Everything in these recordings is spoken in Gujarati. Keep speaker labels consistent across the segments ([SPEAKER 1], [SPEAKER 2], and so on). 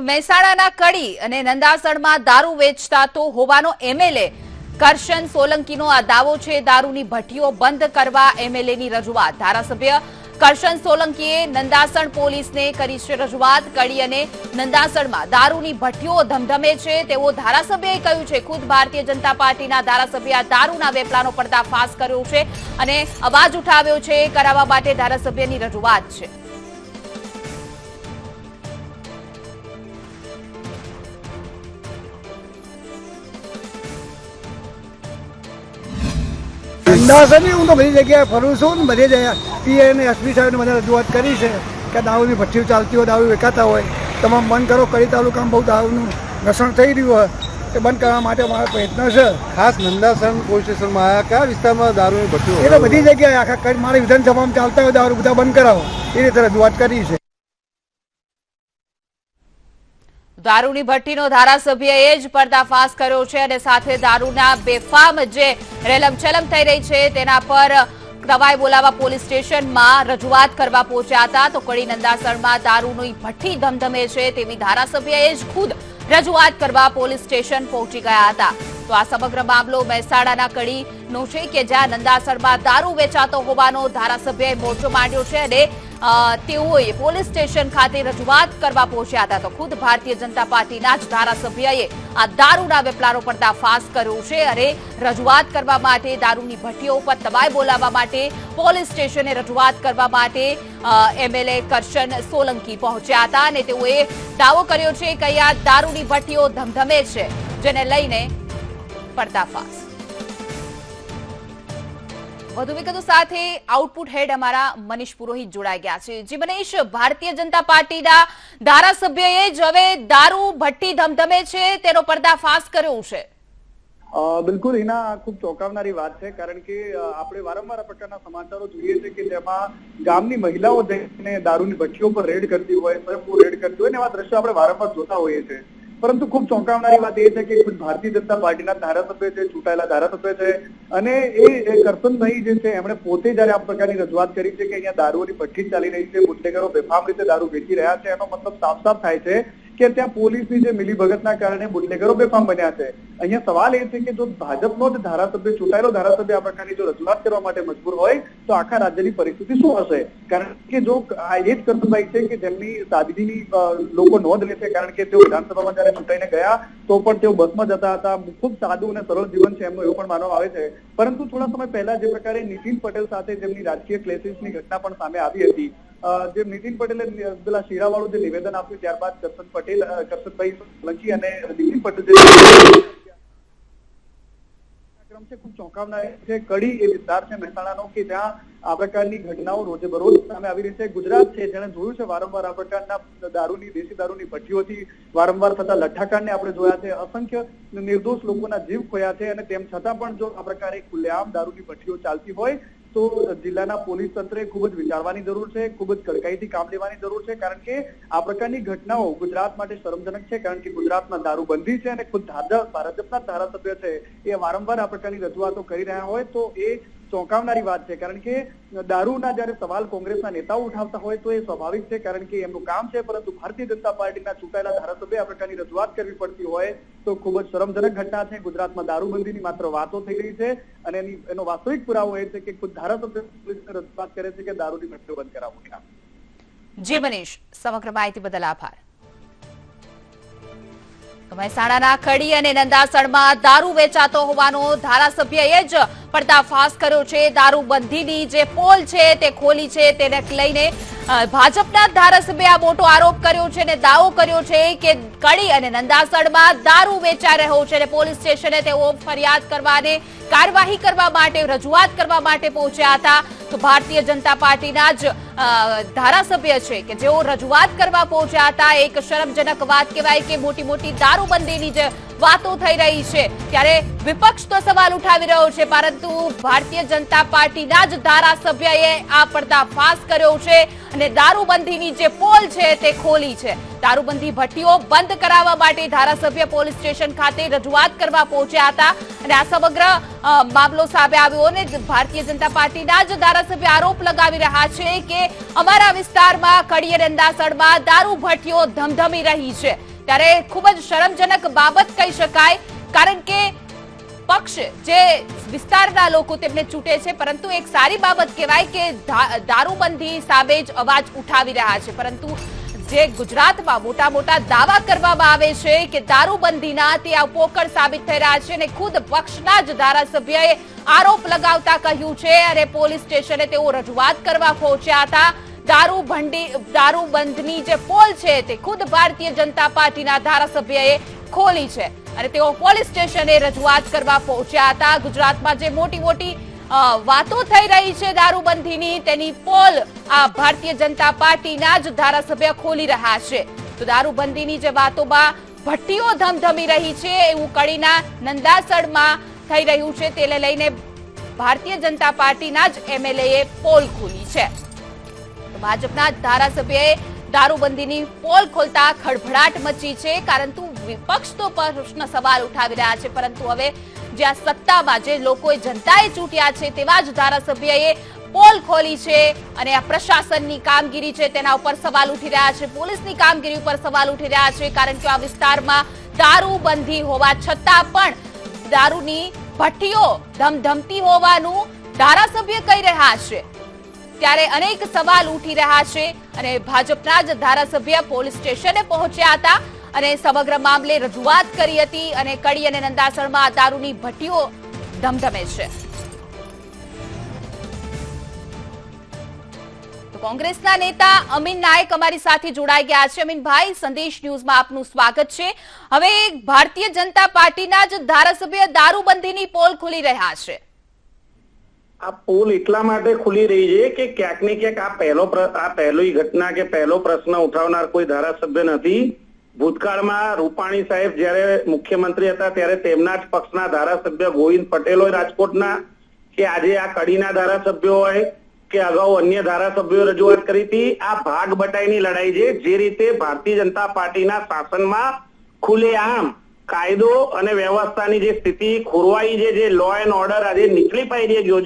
[SPEAKER 1] મહેસાણાના કડી અને નંદાસણમાં દારૂ વેચતા તો હોવાનો એમએલએ કરશન સોલંકીનો આ દાવો છે. દારૂની ભઠ્ઠીઓ બંધ કરવા એમએલએની રજૂઆત. ધારાસભ્ય કરશન સોલંકીએ નંદાસણ પોલીસને કરી છે રજૂઆત. કડી અને નંદાસણમાં દારૂની ભઠ્ઠીઓ ધમધમે છે. તેવો ધારાસભ્યએ કહ્યું છે, ખુદ ભારતીય જનતા પાર્ટીના ધારાસભ્ય દારૂના વેપલાનો પડદાફાશ કર્યો છે અને અવાજ ઉઠાવ્યો છે. કરાવવા માટે ધારાસભ્યની રજૂઆત છે.
[SPEAKER 2] અંદાજની હું તો બધી જગ્યાએ ફરું છું ને બધી જગ્યાએ પીએ અને એસપી સાહેબને બધા રજૂઆત કરી છે કે દારૂની ભઠ્ઠીઓ ચાલતી હોય દારૂ વેચાતા હોય. તમામ બંધ કરો કડી તાલુકામાં બહુ દારૂનું ઘસણ થઈ રહ્યું હોય એ બંધ કરવા માટે મારો પ્રયત્ન છે.
[SPEAKER 3] ખાસ નંદાસણ પોલીસ સ્ટેશનમાં કયા વિસ્તારમાં દારૂની ભઠ્ઠીઓ
[SPEAKER 2] એટલે બધી જગ્યાએ આખા મારી વિધાનસભામાં ચાલતા હોય દારૂ બધા બંધ કરાવો. એ રીતે રજૂઆત કરી છે.
[SPEAKER 1] દારૂની ભઠ્ઠીનો ધારાસભ્યએ જ પર્દાફાશ કર્યો છે અને સાથે દારૂના બેફામ જે રેલમછેલમ થઈ રહી છે, તેના પર દવાઈ બોલાવા પોલીસ સ્ટેશનમાં રજૂઆત કરવા પહોંચ્યા હતા. તો કડી નંદાસણમાં દારૂની ભઠ્ઠી ધમધમે છે તેવી ધારાસભ્યએ જ ખુદ રજૂઆત કરવા પોલીસ સ્ટેશન પહોંચી ગયા હતા. તો આ સમગ્ર મામલો મહેસાણાના કડીનો છે કે જ્યાં નંદાસણમાં દારૂ વેચાતો હોવાનો ધારાસભ્યએ મોરચો માંડ્યો છે અને તેઓએ પોલીસ સ્ટેશન ખાતે રજૂઆત કરવા પહોંચ્યા હતા. તો ખુદ ભારતીય જનતા પાર્ટીના જ ધારાસભ્યએ આ દારૂના વેપલાનો પર્દાફાશ કર્યો છે અને રજૂઆત કરવા માટે, દારૂની ભઠ્ઠીઓ ઉપર દબાઈ બોલાવવા માટે, પોલીસ સ્ટેશને રજૂઆત કરવા માટે એમએલએ કરશન સોલંકી પહોંચ્યા હતા અને તેઓએ દાવો કર્યો છે કે આ દારૂની ભઠ્ઠીઓ ધમધમે છે, જેને લઈને પર્દાફાશ વધુ વિગતો સાથે આઉટપુટ હેડ અમારા મનીષ પુરોહિત જોડાઈ ગયા છે. જી મનીષ, ભારતીય જનતા પાર્ટીના ધારાસભ્યએ જ હવે દારૂ ભઠ્ઠી ધમધમે છે, તેનો પર્દાફાશ કર્યો છે.
[SPEAKER 4] બિલકુલ, એના ખૂબ ચોંકાવનારી વાત છે, કારણ કે આપણે વારંવાર આ પ્રકારના સમાચારો જોઈએ છે કે જેમાં ગામની મહિલાઓ જઈને દારૂની ભઠ્ઠીઓ પર રેડ કરતી હોય, સ્વયંભૂ રેડ કરતી હોય, એવા દ્રશ્યો આપણે વારંવાર જોતા હોઈએ છીએ પરંતુ ખૂબ ચોંકાવનારી વાત એ છે કે ભારતીય જનતા પાર્ટીના ધારાસભ્ય છે, ચૂંટાયેલા ધારાસભ્ય છે અને એ કરતન કરસનભાઈ જે છે, એમણે પોતે જયારે આ પ્રકારની રજૂઆત કરી છે કે અહીંયા દારૂની ભઠ્ઠી ચાલી રહી છે, બુટલેગરો બેફામ રીતે દારૂ વેચી રહ્યા છે, એનો મતલબ સાફ સાફ થાય છે કે ત્યાં પોલીસની જે મિલીભગતના કારણે બુટલેગરો બેફામ બન્યા છે. અહીંયા સવાલ એ છે કે જો ભાજપનો જ ધારાસભ્ય ચૂંટાયેલો ધારાસભ્ય આ પ્રકારની જો રજૂઆત કરવા માટે મજબૂર હોય, તો આખા રાજ્યની પરિસ્થિતિ શું હશે? કારણ કે જો આ એ જ કરસનભાઈ છે કે જેમની સાદગીની લોકો નોંધ લે છે, કારણ કે તેઓ વિધાનસભામાં જયારે ચૂંટાઈને ગયા, તો પણ તેઓ બસમાં જતા હતા, ખૂબ સાદું અને સરળ જીવન છે એમનું એવું પણ માનવામાં આવે છે. પરંતુ થોડા સમય પહેલા જે પ્રકારે નીતિન પટેલ સાથે જેમની રાજકીય ક્લેસીસની ઘટના પણ સામે આવી હતી જે નીતિન પટેલે પેલા શીરાવાળું જે નિવેદન આપ્યું ત્યારબાદ કરશન પટેલ કરશનભાઈ સોલંકી અને નીતિન પટેલ ગુજરાત છે, જેણે જોયું છે વારંવાર આ પ્રકારના દારૂની, દેશી દારૂની ભઠ્ઠીઓથી વારંવાર થતા લઠ્ઠાકાંડને આપણે જોયા છે. અસંખ્ય નિર્દોષ લોકોના જીવ ખોયા છે અને તેમ છતાં પણ જો આ પ્રકારે ખુલ્લેઆમ દારૂની ભઠ્ઠીઓ ચાલતી હોય તો જિલ્લાના પોલીસ તંત્રે ખૂબ જ વિચારવાની જરૂર છે, ખૂબ જ કડકાઈથી કામ લેવાની જરૂર છે, કારણ કે આ પ્રકારની ઘટનાઓ ગુજરાત માટે શરમજનક છે, કારણ કે ગુજરાતમાં દારૂબંધી છે અને ખુદ ભાજપ ભાજપના ધારાસભ્ય છે, એ વારંવાર આ પ્રકારની રજૂઆતો કરી રહ્યા હોય તો એ ચોંકાવનારી વાત છે. કારણ કે દારૂના જયારે સવાલ કોંગ્રેસના નેતાઓ ઉઠાવતા હોય તો એ સ્વાભાવિક છે. કારણ કે એમનું કામ છે, પરંતુ ભારતીય જનતા પાર્ટીના ચૂંટાયેલા ધારાસભ્ય આ પ્રકારની રજૂઆત કરવી પડતી હોય તો ખૂબ જ શરમજનક ઘટના છે. ગુજરાતમાં દારૂબંધીની માત્ર વાતો થઈ રહી છે અને એની, એનો વાસ્તવિક પુરાવો એ છે કે ખુદ ધારાસભ્ય રજૂઆત કરે છે કે દારૂની ભઠ્ઠીઓ બંધ કરાવો.
[SPEAKER 1] જી મનીષ, સમગ્ર માહિતી બદલ આભાર. મહેસાણાના ખડી અને નંદાસણમાં દારૂ વેચાતો હોવાનો ધારાસભ્યએ જ પર્દાફાશ કર્યો છે, દારૂબંધીની જે પોલ છે તે ખોલી છે, તેને લઈને ભાજપના જ ધારાસભ્યએ આ મોટો આરોપ કર્યો છે અને દાવો કર્યો છે કે કડી અને નંદાસણમાં દારૂ વેચાઈ રહ્યો છે અને પોલીસ સ્ટેશને તેઓ ફરિયાદ કરવાને, કાર્યવાહી કરવા માટે, રજૂઆત કરવા માટે પહોંચ્યા હતા. તો ભારતીય જનતા પાર્ટીના જ ધારાસભ્ય છે કે જેઓ રજૂઆત કરવા પહોંચ્યા હતા. એક શરમજનક વાત કહેવાય કે મોટી મોટી દારૂબંધીની જે વાતો થઈ રહી છે. ત્યારે વિપક્ષ તો સવાલ ઉઠાવી રહ્યો છે, પરંતુ ભારતીય જનતા પાર્ટીના જ ધારાસભ્યએ આ પડદાફાશ કર્યો છે અને દારૂબંધીની જે પોલ છે તે ખોલી છે. દારૂબંધી ભટ્ટીઓ બંધ કરાવવા માટે ધારાસભ્ય પોલીસ સ્ટેશન ખાતે રજૂઆત કરવા પહોંચ્યા હતા અને આ સમગ્ર મામલો સામે આવ્યો અને ભારતીય જનતા પાર્ટીના જ ધારાસભ્ય આરોપ લગાવી રહ્યા છે કે અમારા વિસ્તારમાં અને અંદાસણમાં દારૂ ભટ્ટીઓ ધમધમી રહી છે. ત્યારે ખૂબ જ શરમજનક બાબત કહી શકાય, કારણ કે પક્ષ જે વિસ્તારના લોકો તેમને ચૂંટે છે, પરંતુ એક સારી બાબત કહેવાય કે દારૂબંધી સામે જ અવાજ ઉઠાવી રહ્યા છે. પરંતુ જે ગુજરાતમાં મોટા મોટા દાવા કરવામાં આવે છે કે દારૂબંધીના તે આ પોકળ સાબિત થઈ રહ્યા છે અને ખુદ પક્ષના જ ધારાસભ્યએ આરોપ લગાવતા કહ્યું છે અને પોલીસ સ્ટેશને તેઓ રજૂઆત કરવા પહોંચ્યા હતા. દારૂ ભંડી દારૂબંધની જે પોલ છે તે ખુદ ભારતીય જનતા પાર્ટીના ધારાસભ્યએ ખોલી છે. અને તેઓ પોલીસ સ્ટેશને રજૂઆત કરવા પહોંચ્યા હતા. ગુજરાતમાં જે મોટી મોટી વાતો થઈ રહી છે દારૂબંધીની તેની પોલ આ ભારતીય જનતા પાર્ટીના જ ધારાસભ્ય ખોલી રહ્યા છે. તો દારૂબંધીની જે વાતોમાં ભઠ્ઠીઓ ધમધમી રહી છે એવું કડીના નંદાસણમાં થઈ રહ્યું છે. તેને લઈને ભારતીય જનતા પાર્ટીના જ એમએલએ પોલ ખોલી છે. તો ભાજપના ધારાસભ્યએ દારૂબંધીની પોલ ખોલતા ખળભળાટ મચી છે. પરંતુ વિપક્ષ તો પ્રશ્ન સવાલ ઉઠાવી રહ્યા છે, પરંતુ હવે જ્યાં સત્તામાં જે લોકોએ જનતાએ ચૂંટ્યા છે તેવા જ ધારાસભ્યએ પોલ ખોલી છે અને આ પ્રશાસનની કામગીરી છે તેના ઉપર સવાલ ઉઠી રહ્યા છે. પોલીસની કામગીરી ઉપર સવાલ ઉઠી રહ્યા છે, કારણ કે આ વિસ્તારમાં દારૂબંધી હોવા છતાં પણ દારૂની ભઠ્ઠીઓ ધમધમતી હોવાનું ધારાસભ્ય કહી રહ્યા છે. ત્યારે અનેક સવાલ ઉઠી રહ્યા છે અને ભાજપના જ ધારાસભ્ય પોલીસ સ્ટેશને પહોંચ્યા હતા અને સમગ્ર મામલે રજૂઆત કરી હતી અને કડી અને નંદાસણમાં દારૂની ભઠ્ઠીઓ ધમધમે છે. કોંગ્રેસના નેતા અમીન નાયક અમારી સાથે જોડાઈ ગયા છે. અમીનભાઈ સંદેશ ન્યૂઝમાં આપનું સ્વાગત છે. હવે ભારતીય જનતા પાર્ટીના જ ધારાસભ્ય દારૂબંધીની પોલ ખુલી રહ્યા છે.
[SPEAKER 5] આ પોલ એટલા માટે ખુલી રહી છે કે ક્યાંક ને ક્યાંક આ પહેલો આ પહેલી ઘટના કે પહેલો પ્રશ્ન ઉઠાવનાર કોઈ ધારાસભ્ય નથી. ભૂતકાળમાં રૂપાણી સાહેબ જયારે મુખ્યમંત્રી હતા ત્યારે તેમના જ પક્ષના ધારાસભ્ય ગોવિંદ પટેલ રાજકોટના કે આજે આ કડીના ધારાસભ્યો હોય કે અગાઉ અન્ય ધારાસભ્યો રજૂઆત કરી હતી, આ ભાગ બટાઈની લડાઈ છે. જે રીતે ભારતીય જનતા પાર્ટીના શાસનમાં ખુલ્લેઆમ કાયદો અને વ્યવસ્થાની જે સ્થિતિ, ખોરવાઈ છે જે લો એન્ડ ઓર્ડર આજે નીચલી પાયરીએ ગયો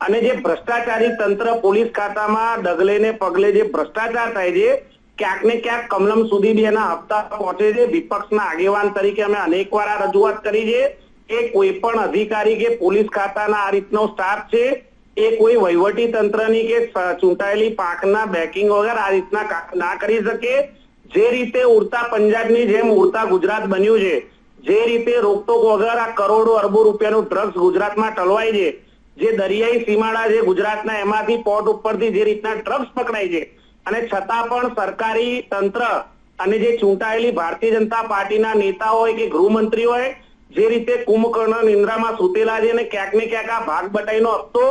[SPEAKER 5] અને જે ભ્રષ્ટાચારી તંત્ર પોલીસ ખાતામાં ડગલે ને પગલે જે ભ્રષ્ટાચાર થાય છે, ક્યાંક ને ક્યાંક કમલમ સુધી બી એના હપ્તા પહોંચે છે. વિપક્ષના આગેવાન તરીકે અમે અનેકવાર આ રજૂઆત કરી છે કે કોઈ પણ અધિકારી કે પોલીસ ખાતાના આ રીતનો સ્ટાફ છે, એ કોઈ વહીવટી તંત્રની કે ચૂંટાયેલી પાકના બેકિંગ વગર આ રીતના ના કરી શકે. જે રીતે ઉડતા પંજાબની જેમ ઉડતા ગુજરાત બન્યું છે, જે રીતે રોકટોક વગર આ કરોડો અરબો રૂપિયાનું ડ્રગ્સ ગુજરાતમાં ટલવાય છે, જે દરિયાઈ સીમાડા છે ગુજરાતના, એમાંથી પોર્ટ ઉપરથી જે રીતના ડ્રગ્સ પકડાય છે, અને છતાં પણ સરકારી તંત્ર અને જે ચૂંટાયેલી ભારતીય જનતા પાર્ટીના નેતા હોય કે ગૃહમંત્રી હોય, જે રીતે કુંભકર્ણ નિંદ્રામાં સૂતેલા છે અને ક્યાંક ને ક્યાંક આ ભાગ બટાઈનો હપ્તો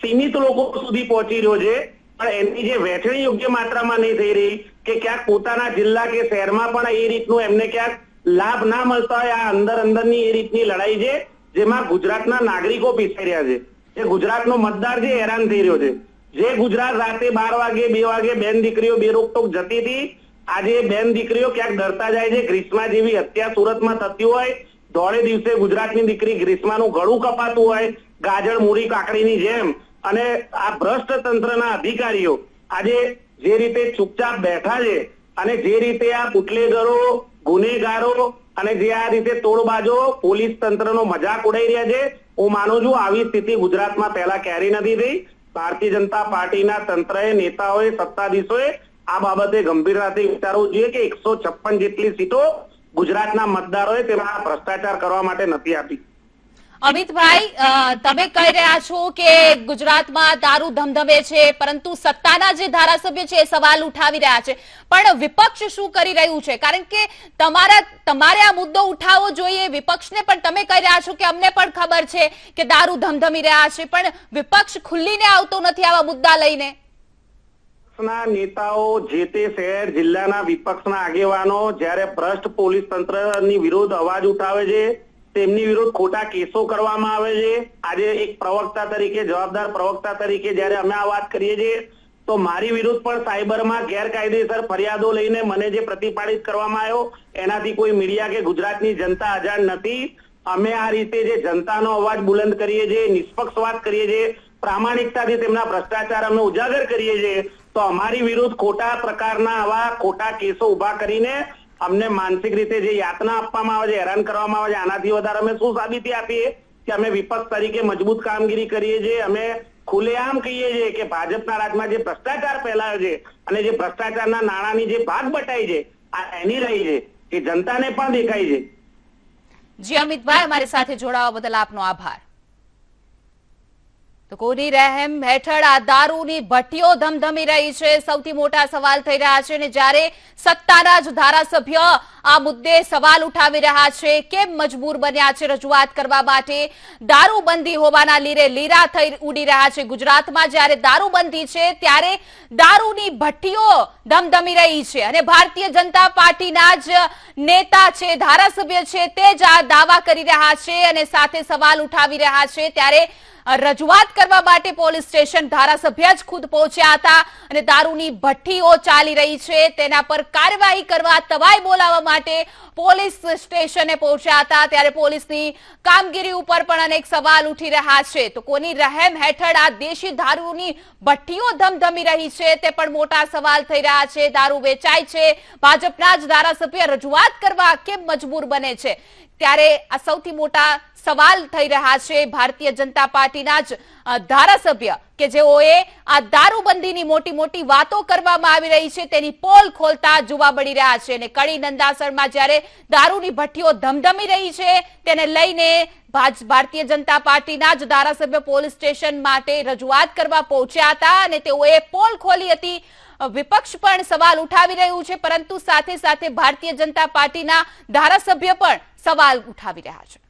[SPEAKER 5] સીમિત લોકો સુધી પહોંચી રહ્યો છે પણ એમની જે વહેંચણી યોગ્ય માત્રામાં નહીં થઈ રહી કે ક્યાંક પોતાના જિલ્લા કે શહેરમાં પણ એ રીતનું એમને ક્યાંક લાભ ના મળતા હોય, આ અંદર અંદરની એ રીતની લડાઈ છે, જેમાં ગુજરાતના નાગરિકો પીસાઈ રહ્યા છે. જે ગુજરાતનો મતદાર જે હેરાન થઈ રહ્યો છે. જે ગુજરાત રાતે બાર વાગે, બે વાગે બેન દીકરીઓ બેરોકટોક જતી હતી, આજે બેન દીકરીઓ ક્યાંક ડરતા જાય છે, ગ્રીષ્મા જેવી હત્યા સુરતમાં થતી હોય, દોડે દિવસે ગુજરાતની દીકરી ગ્રીષ્માનું ગળું કપાતું હોય, ગાજર, મૂરી, કાકડીની જેમ અને આ ભ્રષ્ટ તંત્રના અધિકારીઓ આજે જે રીતે ચૂપચાપ બેઠા છે અને જે રીતે આ બુટલેગરો, ગુનેગારો અને જે આ રીતે તોડબાજો પોલીસ તંત્રનો મજાક ઉડાઈ રહ્યા છે, હું માનું છું આવી સ્થિતિ ગુજરાતમાં પહેલા ક્યારેય નથી થઈ. ભારતીય જનતા પાર્ટીના તંત્રએ, નેતાઓએ, સત્તાધીશોએ આ બાબતે ગંભીરતાથી વિચારવું જોઈએ કે એકસો છપ્પન જેટલી સીટો ગુજરાતના મતદારોએ તેમાં ભ્રષ્ટાચાર કરવા માટે નથી આપી.
[SPEAKER 1] અમિતભાઈ તમે કહી રહ્યા છો કે ગુજરાતમાં દારૂ ધમધમે છે, પરંતુ સત્તાના જે ધારાસભ્ય છે એ સવાલ ઉઠાવી રહ્યા છે. પણ વિપક્ષ શું કરી રહ્યું છે? કારણ કે તમારા, તમારે આ મુદ્દો ઉઠાવવો જોઈએ, વિપક્ષને પણ તમે કહી રહ્યા છો કે અમને પણ ખબર છે કે દારૂ ધમધમી રહ્યા છે, પણ વિપક્ષ ખુલ્લીને આવતો નથી આવા મુદ્દા લઈને.
[SPEAKER 5] ના, નેતાઓ જે તે શહેર જિલ્લાના વિપક્ષના આગેવાનો જ્યારે ભ્રષ્ટ પોલીસ તંત્રની વિરુદ્ધ અવાજ ઉઠાવે છે તેમની વિરુદ્ધ ખોટા કેસો કરવામાં આવે છે. આજે એક પ્રવક્તા તરીકે, જવાબદાર પ્રવક્તા તરીકે જ્યારે અમે આ વાત કરીએ છીએ, તો મારી વિરુદ્ધ પણ સાયબરમાં ગેરકાયદેસર ફરિયાદો લઈને મને જે પ્રતિપાદિત કરવામાં આવ્યો, એનાથી કોઈ મીડિયા કે ગુજરાતની જનતા અજાણ નથી. અમે આ રીતે જે જનતાનો અવાજ બુલંદ કરીએ છીએ, નિષ્પક્ષ વાત કરીએ છીએ, પ્રામાણિકતાથી તેમના ભ્રષ્ટાચાર અમે ઉજાગર કરીએ છીએ, તો અમારી વિરુદ્ધ ખોટા પ્રકારના આવા ખોટા કેસો ઊભા કરીને અમને માનસિક રીતે જે યાતના આપવામાં આવે છે, હેરાન કરવામાં આવે છે, આનાથી વધારે અમે શું સાબિતી આપીએ? કે અમે વિપક્ષ તરીકે મજબૂત કામગીરી કરીએ છીએ, અમે ખુલ્લેઆમ કહીએ છીએ કે ભાજપના રાજમાં જે ભ્રષ્ટાચાર ફેલાયો છે અને જે ભ્રષ્ટાચારના નાણાંની જે ભાગ બટાઈ છે, આ એની રહી છે એ જનતાને પણ દેખાય છે.
[SPEAKER 1] જી અમિતભાઈ, અમારી સાથે જોડાવા બદલ આપનો આભાર. તો કોની રહેમ હેઠળ આ દારૂની ભટ્ટીઓ ધમધમી રહી છે. સૌથી મોટા સવાલ થઈ રહ્યા છે અને જ્યારે સત્તાના જ ધારાસભ્ય આ મુદ્દે સવાલ ઉઠાવી રહ્યા છે, કેમ મજબૂર બન્યા છે રજૂઆત કરવા માટે? દારૂબંધી હોવાના લીરે લીરા થઈ ઉડી રહ્યા છે ગુજરાતમાં. જ્યારે દારૂબંધી છે, ત્યારે દારૂની ભઠ્ઠીઓ ધમધમી રહી છે અને ભારતીય જનતા પાર્ટીના જ નેતા છે, ધારાસભ્ય છે, તે જ આ દાવા કરી રહ્યા છે અને સાથે સવાલ ઉઠાવી રહ્યા છે. ત્યારે રજૂઆત કરવા માટે પોલીસ સ્ટેશન ધારાસભ્ય જ ખુદ પહોંચ્યા હતા અને દારૂની ભઠ્ઠીઓ ચાલી રહી છે. તેના પર કાર્યવાહી કરવા, તવાઈ બોલાવવા માટે પોલીસ સ્ટેશને પહોંચ્યા હતા. ત્યારે પોલીસની કામગીરી ઉપર પણ અનેક સવાલ ઉઠી રહ્યા છે. તો કોની રહેમ હેઠળ આ દેશી દારૂની ભઠ્ઠીઓ ધમધમી રહી છે તે પણ મોટા સવાલ થઈ રહ્યા છે. દારૂ વેચાય છે. ભાજપના જ ધારાસભ્ય રજૂઆત કરવા કેમ મજબૂર બને છે? ત્યારે આ સૌથી મોટા સવાલ થઈ રહ્યા છે. ભારતીય જનતા પાર્ટીના જ ધારાસભ્ય કે જેઓએ આ દારૂબંધીની મોટી મોટી વાતો કરવામાં આવી રહી છે, તેની પોલ ખોલતા જોવા મળી રહ્યા છે. અને કડી નંદાસરમાં જ્યારે દારૂની ભઠ્ઠીઓ ધમધમી રહી છે, તેને લઈને ભારતીય જનતા પાર્ટીના જ ધારાસભ્ય પોલીસ સ્ટેશન માટે રજૂઆત કરવા પહોંચ્યા હતા અને તેઓએ પોલ ખોલી હતી. વિપક્ષ પણ સવાલ ઉઠાવી રહ્યું છે, પરંતુ સાથે સાથે ભારતીય જનતા પાર્ટીના ધારાસભ્ય પણ સવાલ ઉઠાવી રહ્યા છે.